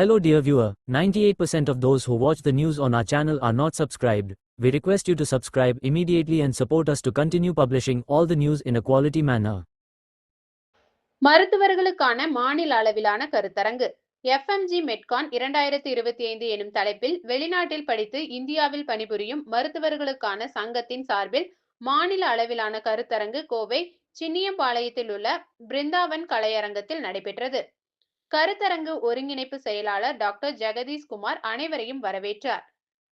Hello dear viewer, 98% of those who watch the news on our channel are not subscribed. We request you to subscribe immediately and support us to continue publishing all the news in a quality manner. மருத்துவர்களுக்கான மாநில அளவிலான கருத்தரங்கு FMG மெட்கான் இரண்டாயிரத்தி இருபத்தி ஐந்து எனும் தலைப்பில் வெளிநாட்டில் படித்து இந்தியாவில் பணிபுரியும் மருத்துவர்களுக்கான சங்கத்தின் சார்பில் மாநில அளவிலான கருத்தரங்கு கோவை சின்னியம்பாளையத்தில் உள்ள பிருந்தாவன் கலையரங்கத்தில் நடைபெற்றது கருத்தரங்கு ஒருங்கிணைப்பு செயலாளர் டாக்டர் ஜெகதீஷ் குமார் அனைவரையும் வரவேற்றார்.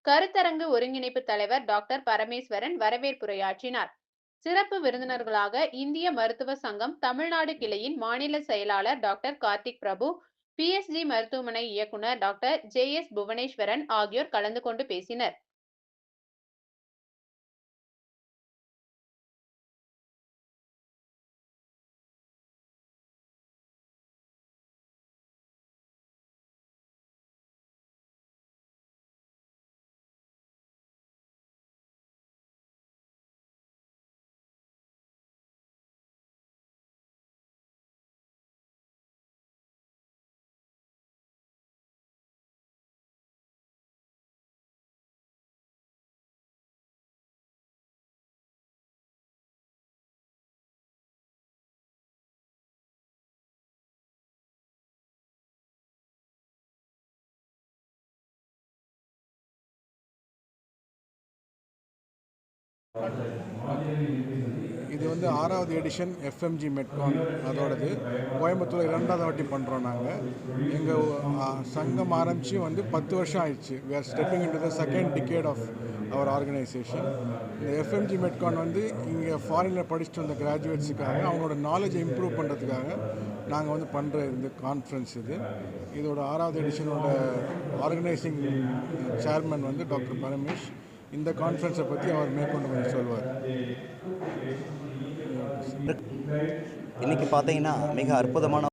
கருத்தரங்கு ஒருங்கிணைப்பு தலைவர் டாக்டர் பரமேஸ்வரன் வரவேற்புரையாற்றினார். சிறப்பு விருந்தினர்களாக இந்திய மருத்துவ சங்கம் தமிழ்நாடு கிளையின் மாநில செயலாளர் டாக்டர் கார்த்திக் பிரபு பிஎஸ்ஜி மருத்துவமனை இயக்குனர் டாக்டர் ஜே எஸ் புவனேஸ்வரன் ஆகியோர் கலந்து கொண்டு பேசினர். இது வந்து ஆறாவது எடிஷன் எஃப்எம்ஜி மெட்கான் அதோடது. கோயம்புத்தூர் இரண்டாவது வாட்டி பண்ணுறோம் நாங்கள் எங்கள் சங்கம் ஆரம்பித்து வந்து பத்து வருஷம் ஆயிடுச்சு. We are stepping into the second decade of our organisation இந்த எஃப்எம்ஜி மெட்கான் வந்து இங்கே ஃபாரினில் படிச்சுட்டு வந்த கிராஜுவேட்ஸுக்காக அவங்களோட நாலேஜை இம்ப்ரூவ் பண்ணுறதுக்காக நாங்கள் வந்து பண்ணுற இந்த கான்ஃபரன்ஸ் இது. இதோட ஆறாவது எடிஷனோட ஆர்கனைசிங் சேர்மன் வந்து டாக்டர் பரமேஷ். இந்த கான்ஃபரன்ஸை பற்றி அவர் மேற்கொண்டு கொஞ்சம் சொல்வார். இன்னைக்கு பார்த்தீங்கன்னா மிக அற்புதமான